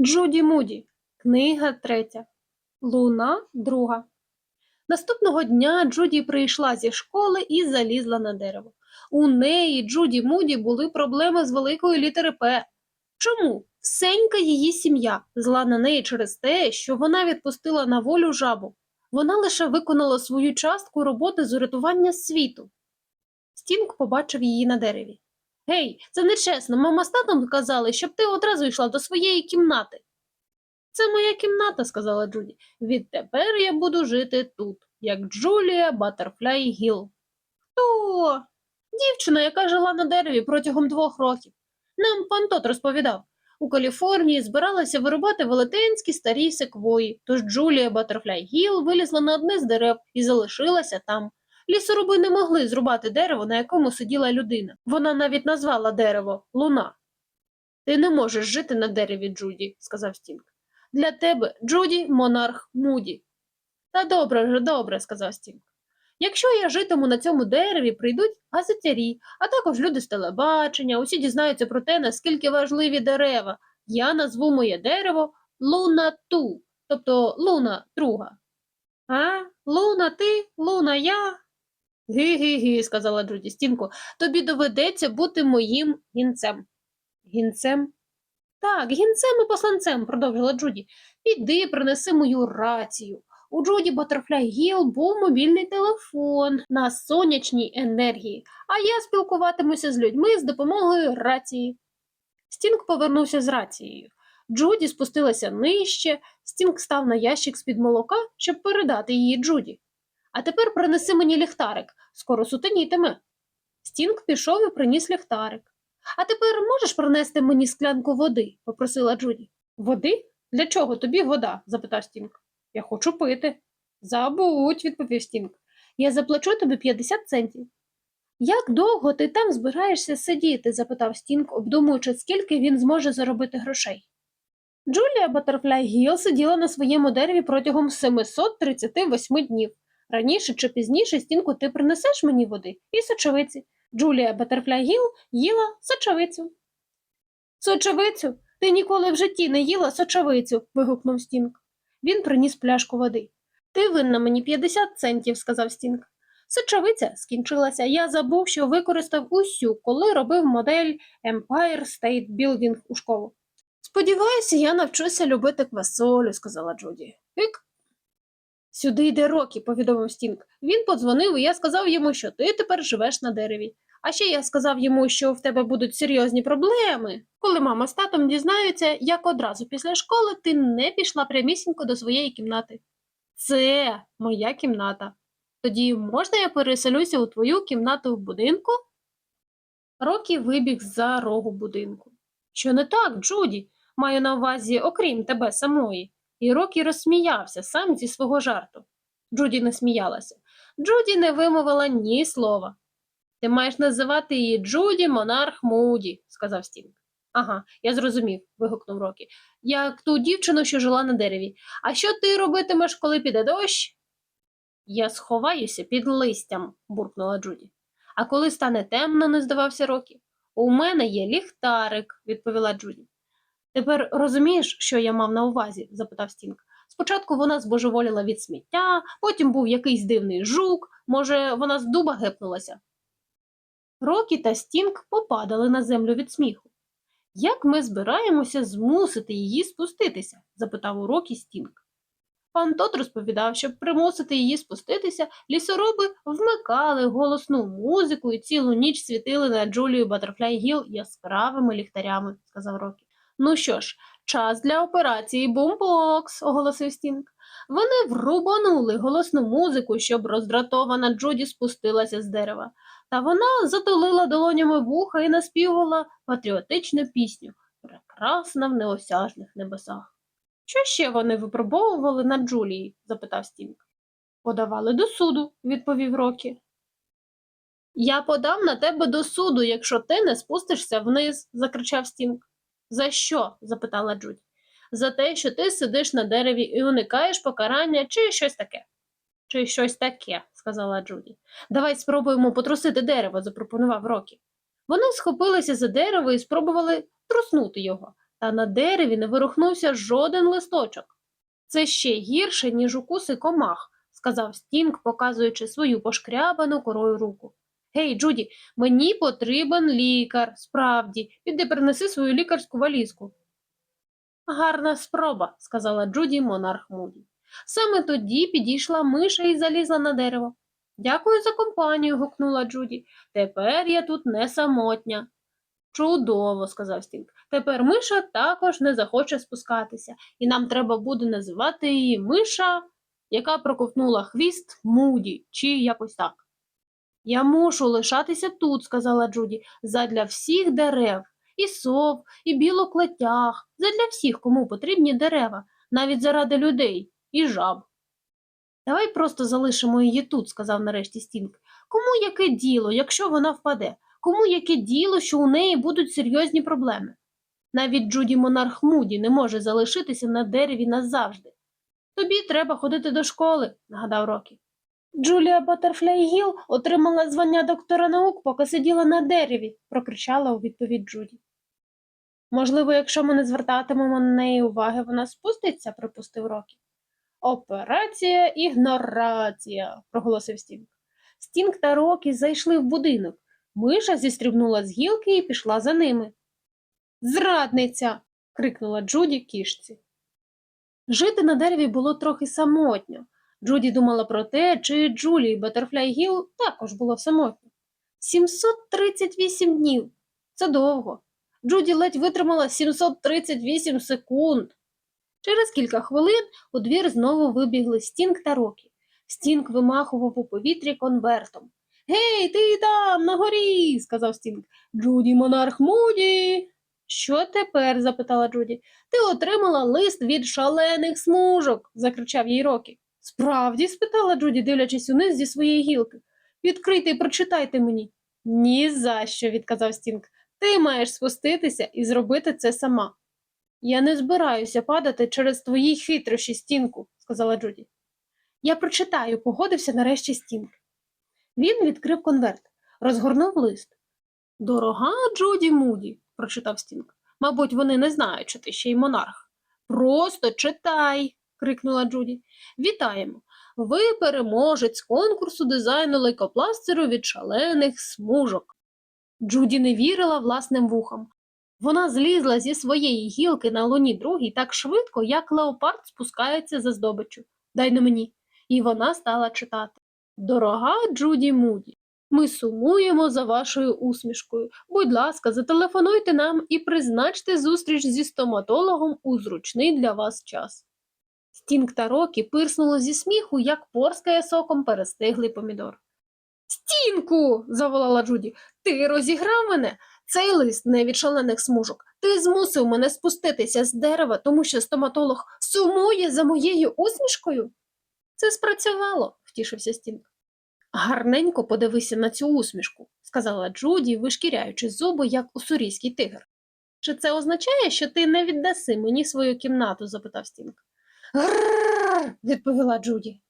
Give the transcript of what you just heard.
Джуді Муді. Книга третя. Луна друга. Наступного дня Джуді прийшла зі школи і залізла на дерево. У неї, Джуді Муді, були проблеми з великої літери П. Чому? Всенька її сім'я зла на неї через те, що вона відпустила на волю жабу. Вона лише виконала свою частку роботи з урятування світу. Стінк побачив її на дереві. Гей, це нечесно. Мама з татом казали, щоб ти одразу йшла до своєї кімнати. Це моя кімната, сказала Джуді. Відтепер я буду жити тут, як Джулія Баттерфляй Гіл. Хто? Дівчина, яка жила на дереві протягом двох років. Нам пан Тот розповідав. У Каліфорнії збиралися вирубати велетенські старі секвої, тож Джулія Баттерфляй Гіл вилізла на одне з дерев і залишилася там. Лісоруби не могли зрубати дерево, на якому сиділа людина. Вона навіть назвала дерево Луна. Ти не можеш жити на дереві, Джуді, сказав Стінг. Для тебе, Джуді, монарх Муді. Та добре вже, добре, сказав Стінг. Якщо я житиму на цьому дереві, прийдуть газетярі, а також люди з телебачення, усі дізнаються про те, наскільки важливі дерева. Я назву моє дерево Луна Ту, тобто Луна друга. А, Луна ти, Луна я. Гі-гі-гі, сказала Джуді Стінку, тобі доведеться бути моїм гінцем. Гінцем? Так, гінцем і посланцем, продовжила Джуді. Піди, принеси мою рацію. У Джуді Баттерфляй Гіл був мобільний телефон на сонячній енергії, а я спілкуватимуся з людьми з допомогою рації. Стінг повернувся з рацією. Джуді спустилася нижче, Стінг став на ящик з-під молока, щоб передати її Джуді. А тепер принеси мені ліхтарик, скоро сутенітиме. Стінг пішов і приніс ліхтарик. А тепер можеш принести мені склянку води? попросила Джуді. Води? Для чого тобі вода? запитав Стінг. Я хочу пити. Забудь, відповів Стінг. Я заплачу тобі 50 центів. Як довго ти там збираєшся сидіти? запитав Стінг, обдумуючи, скільки він зможе заробити грошей. Джулія Баттерфляй Гіл сиділа на своєму дереві протягом 738 днів. Раніше чи пізніше, Стінку, ти принесеш мені води і сочевиці. Джулія Баттерфляй Гіл їла сочевицю. Сочевицю? Ти ніколи в житті не їла сочевицю. вигукнув Стінг. Він приніс пляшку води. Ти винна мені 50 центів, сказав Стінг. Сочевиця скінчилася. Я забув, що використав усю, коли робив модель Empire State Building у школу. Сподіваюся, я навчуся любити квасолю, сказала Джуді. Пік. Сюди йде Рокі, повідомив Стінг. Він подзвонив, і я сказав йому, що ти тепер живеш на дереві. А ще я сказав йому, що в тебе будуть серйозні проблеми. Коли мама з татом дізнаються, як одразу після школи ти не пішла прямісінько до своєї кімнати. Це моя кімната. Тоді можна я переселюся у твою кімнату в будинку? Рокі вибіг за рогу будинку. Що не так, Джуді? Маю на увазі, окрім тебе самої. І Рокі розсміявся сам зі свого жарту. Джуді не сміялася. Джуді не вимовила ні слова. Ти маєш називати її Джуді Монарх Муді, сказав Стінг. Ага, я зрозумів, вигукнув Рокі. Як ту дівчину, що жила на дереві. А що ти робитимеш, коли піде дощ? Я сховаюся під листям, буркнула Джуді. А коли стане темно, не здавався Рокі. У мене є ліхтарик, відповіла Джуді. Тепер розумієш, що я мав на увазі? запитав Стінг. Спочатку вона збожеволіла від сміття, потім був якийсь дивний жук, може, вона з дуба гепнулася. Рокі та Стінг попадали на землю від сміху. Як ми збираємося змусити її спуститися? запитав у Рокі Стінг. Пан Тот розповідав, щоб примусити її спуститися, лісороби вмикали голосну музику і цілу ніч світили на Джулію Баттерфляй Гіл яскравими ліхтарями, сказав Рокі. Ну що ж, час для операції Бумбокс, оголосив Стінг. Вони врубанули голосну музику, щоб роздратована Джуді спустилася з дерева. Та вона затулила долонями вуха і наспівала патріотичну пісню Прекрасна в неосяжних небесах. Що ще вони випробовували на Джулії? запитав Стінг. Подавали до суду, відповів Рокі. Я подам на тебе до суду, якщо ти не спустишся вниз, закричав Стінг. За що? запитала Джуді. За те, що ти сидиш на дереві і уникаєш покарання, чи щось таке. Чи щось таке, сказала Джуді. Давай спробуємо потрусити дерево, запропонував Рокі. Вони схопилися за дерево і спробували труснути його. та на дереві не вирухнувся жоден листочок. Це ще гірше, ніж укуси комах, сказав Стінг, показуючи свою пошкрябану корою руку. Гей, Джуді, мені потрібен лікар, справді. Піди принеси свою лікарську валізку. Гарна спроба, сказала Джуді монарх Муді. Саме тоді підійшла миша і залізла на дерево. Дякую за компанію, гукнула Джуді. Тепер я тут не самотня. Чудово, сказав Стінг. Тепер миша також не захоче спускатися, і нам треба буде називати її миша, яка проковтнула хвіст Муді, чи якось так. Я мушу лишатися тут, сказала Джуді, задля всіх дерев, і сов, і білоклетях, задля всіх, кому потрібні дерева, навіть заради людей і жаб. Давай просто залишимо її тут, сказав нарешті Стінг. Кому яке діло, якщо вона впаде? Кому яке діло, що у неї будуть серйозні проблеми? Навіть Джуді Монарх Муді не може залишитися на дереві назавжди. Тобі треба ходити до школи, нагадав Рокі. Джулія Баттерфляй Гіл отримала звання доктора наук, поки сиділа на дереві, прокричала у відповідь Джуді. Можливо, якщо ми не звертатимемо на неї уваги, вона спуститься, припустив Рокі. Операція ігнорація, проголосив Стінг. Стінг та Рокі зайшли в будинок. Миша зістрибнула з гілки і пішла за ними. Зрадниця. крикнула Джуді кішці. Жити на дереві було трохи самотньо. Джуді думала про те, чи Джулії Баттерфляй Гіл також було самотньо. 738 днів. Це довго. Джуді ледь витримала 738 секунд. Через кілька хвилин у двір знову вибігли Стінг та Рокі. Стінг вимахував у повітрі конвертом. Гей, ти там, на горі, сказав Стінг. Джуді Монарх Муді. Що тепер? запитала Джуді. Ти отримала лист від шалених смужок, закричав їй Рокі. Справді? спитала Джуді, дивлячись униз зі своєї гілки. Відкрийте і прочитайте мені. «Ні за що», – відказав Стінг. Ти маєш спуститися і зробити це сама. Я не збираюся падати через твої хитрощі, Стінку, сказала Джуді. Я прочитаю, погодився нарешті Стінг. Він відкрив конверт, розгорнув лист. Дорога Джуді Муді, прочитав Стінг. Мабуть, вони не знають, що ти ще й монарх. Просто читай, крикнула Джуді. Вітаємо. Ви переможець конкурсу дизайну лейкопластиру від шалених смужок. Джуді не вірила власним вухам. Вона злізла зі своєї гілки на луні другій так швидко, як леопард спускається за здобиччю. Дай на мені. І вона стала читати. Дорога Джуді Муді, ми сумуємо за вашою усмішкою. Будь ласка, зателефонуйте нам і призначте зустріч зі стоматологом у зручний для вас час. Стінг та Рокі пирснуло зі сміху, як порскає соком перестиглий помідор. Стінку. заволала Джуді. Ти розіграв мене? Цей лист не від шалених смужок. Ти змусив мене спуститися з дерева, тому що стоматолог сумує за моєю усмішкою. Це спрацювало, втішився Стінг. Гарненько подивися на цю усмішку, сказала Джуді, вишкіряючи зуби, як уссурійський тигр. Чи це означає, що ти не віддаси мені свою кімнату? запитав Стінг. Відповіла Джуді.